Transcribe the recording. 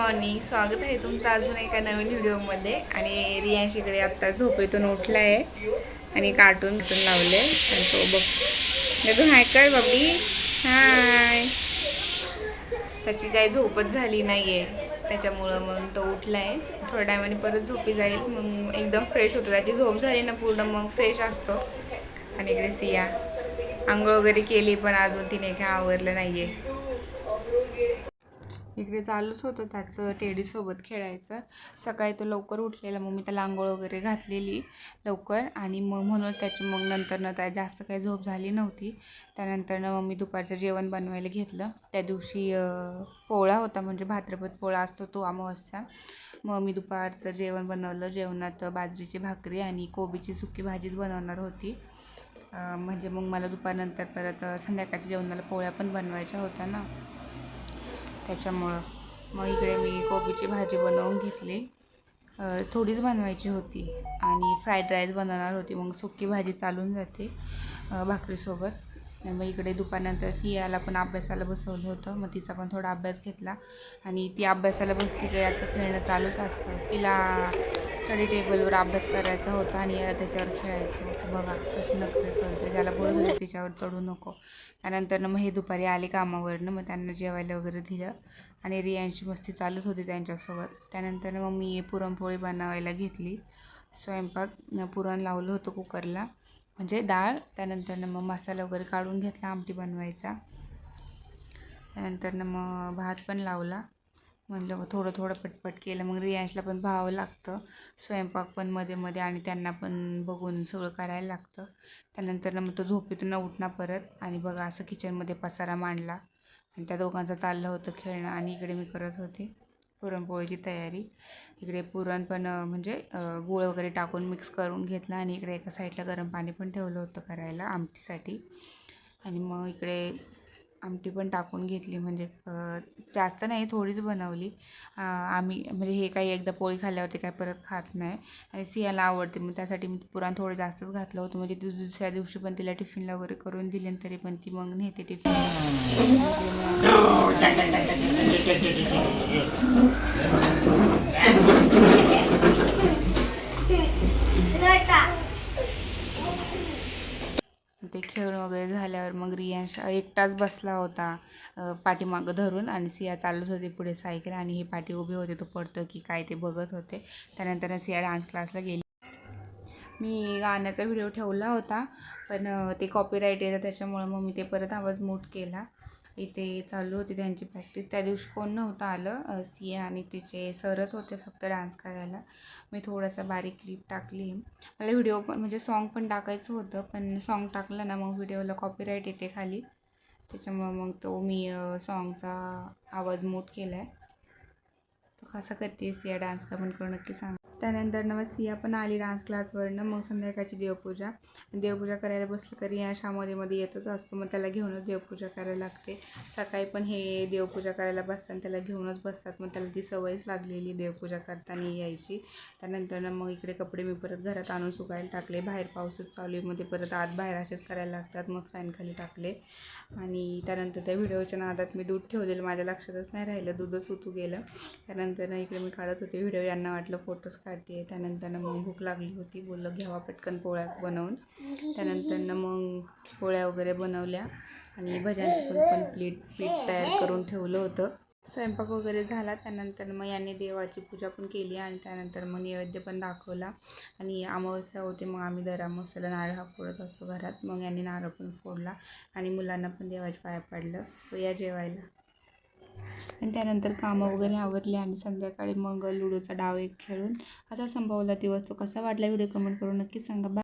Morning स्वागत आहे तुमचं अजून एका नवीन व्हिडिओमध्ये. आणि रियांश इकडे आत्ता झोपेतून उठला आहे आणि कार्टून उठून लावले. आणि तो बघ. तू हाय कर बबी. हाय. त्याची काही झोपच झाली नाही आहे त्याच्यामुळं मग तो उठला आहे थोड्या टायमाने परत झोपी जाईल. मग एकदम फ्रेश होतो. त्याची झोप झाली ना पूर्ण मग फ्रेश असतो. आणि इकडे सिया. आंघोळ वगैरे केली पण अजून तिने काय आवरलं नाही आहे इकडे चालूच होतं त्याचं टेडीसोबत खेळायचं. सकाळी तो लवकर उठलेला मग मी त्याला आंघोळ वगैरे घातलेली लवकर. आणि मग म्हणून त्याची मग नंतरनं त्या जास्त काही झोप झाली नव्हती. त्यानंतरनं मग मी दुपारचं जेवण बनवायला घेतलं. त्या दिवशी पोळा होता म्हणजे भाद्रपद पोळा असतो तो अमावस्या. मग मी दुपारचं जेवण बनवलं. जेवणात बाजरीची भाकरी आणि कोबीची सुकी भाजीच बनवणार होती. म्हणजे मग मला दुपारनंतर परत संध्याकाळच्या जेवणाला पोळ्या पण बनवायच्या होत्या ना. त्याच्यामुळं मग इकडे मी कोबीची भाजी बनवून घेतली. थोडीच बनवायची होती आणि फ्राईड राईस बनवणार होती. मग सुकी भाजी चालून जाते भाकरीसोबत. मग इकडे दुपारनंतर सियाला पण अभ्यासाला बसवलं होतं. मग तिचा पण थोडा अभ्यास घेतला आणि ती अभ्यासाला बसली का याचं खेळणं चालूच असतं. तिला स्टडी टेबलवर अभ्यास करायचा होता आणि याला त्याच्यावर खेळायचं होतं. बघा कशी नखरे करते त्याला बोलत होते तिच्यावर चढू नको. त्यानंतर मग हे दुपारी आले कामावरनं. मग त्यांना जेवायला वगैरे दिलं आणि रियांची मस्ती चालत होती त्यांच्यासोबत. त्यानंतर मग मी पुरणपोळी बनवायला घेतली. स्वयंपाक पुरण लावलं होतं कुकरला. म्हणजे डाळ. त्यानंतर मग मसाला वगैरे काढून घेतला आमटी बनवायचा. त्यानंतर मग भात पण लावला. म्हणलं मग थोडं थोडं पटपट केलं. मग रियांशला पण भावं लागतं. स्वयंपाक पण मध्ये मध्ये आणि त्यांना पण बघून सगळं करायला लागतं. त्यानंतर मग तो झोपेतून उठणार परत आणि बघा असं किचनमध्ये पसारा मांडला. आणि त्या दोघांचं चाललं होतं खेळणं आणि इकडे मी करत होते पुरणपोळीची तयारी. इकडे पुरण पण म्हणजे गुळ गूळ वगैरे टाकून मिक्स करून घेतला आणि इकडे एका साईडला गरम पाणी पण ठेवलं होतं करायला आमटीसाठी. आणि मग इकडे आमटी पण टाकून घेतली म्हणजे जास्त नाही थोडीच बनवली आम्ही म्हणजे हे काही एकदा पोळी खाल्ल्यावरती काय परत खात नाही आणि सियाला आवडते मग त्यासाठी मी पुरण थोडं जास्तच घातलं होतं म्हणजे दुस- दुसऱ्या दिवशी पण तिला टिफिनला वगैरे करून दिले तरी पण ती मग नेते टिफिन ते खेळून वगैरे झाल्यावर मग रियांश एकटाच बसला होता पाठीमागं धरून आणि सिया चालत होती पुढे सायकल आणि हे पाठी उभे होते. तो पडतो की काय ते बघत होते. त्यानंतर सिया डान्स क्लासला गेली. मी गाण्याचा व्हिडिओ ठेवला होता पण ते कॉपीराईट येतं त्याच्यामुळं मग मी ते परत आवाज मूट केला. इथे चालू होती त्यांची प्रॅक्टिस त्या दिवशी कोण नव्हतं आलं सी सिया आणि तिचे सरच होते फक्त डान्स करायला. मी थोडासा बारीक क्लिप टाकली. मला व्हिडिओ पण म्हणजे सॉन्ग पण टाकायचं होतं पण सॉन्ग टाकलं ना मग व्हिडिओला कॉपीराईट येते खाली. त्याच्यामुळं मग तो मी सॉन्गचा आवाज मोठ केला आहे तो कसा करते सिया डान्स का पण करून नक्की सांग. त्यानंतर मग सिया पण आली डान्स क्लासवरनं मग संध्याकाळची देवपूजा. देवपूजा करायला बसलं तरी या शामध्ये मध्ये येतच असतो. मग त्याला घेऊनच देवपूजा करायला लागते. सकाळी पण हे देवपूजा करायला बसताना त्याला घेऊनच बसतात. मग त्याला ती सवयच लागलेली देवपूजा करताना यायची. त्यानंतर मग इकडे कपडे मी परत घरात आणून सुकायला टाकले. बाहेर पाऊसच चालू आहे. मध्ये परत आत बाहेर असेच करायला लागतात. मग फॅनखाली टाकले. आणि त्यानंतर त्या व्हिडिओच्या नादात मी दूध ठेवलेलं. माझ्या लक्षातच नाही राहिलं. दूधच उतू गेलं. त्यानंतर इकडे मी काढत होते. व्हिडिओ. यांना वाटलं फोटोज काढते. त्यानंतर मग भूक लागली होती. बोललं घ्यावा पटकन पोळ्या बनवून. त्यानंतर मग पोळ्या वगैरे बनवल्या आणि भज्यांचं पण कंप्लीट पीठ तयार करून ठेवलं होतं. स्वयंपाक वगैरे झाला. त्यानंतर मग यांनी देवाची पूजा पण केली आणि त्यानंतर मग नैवेद्य पण दाखवला. आणि अमावस्या होते मग आम्ही दर अमावस्याला नारळ हा फोडत असतो घरात. मग यांनी नारळ पण फोडला आणि मुलांना पण देवाच्या पाया पाडलं. सो या जेवायला. आणि त्यानंतर कामं वगैरे आवरले आणि संध्याकाळी मग लुडोचा डाव एक खेळून असा संपवला दिवस. तो कसा वाटला? व्हिडिओ कमेंट करून नक्कीच सांगा. बाय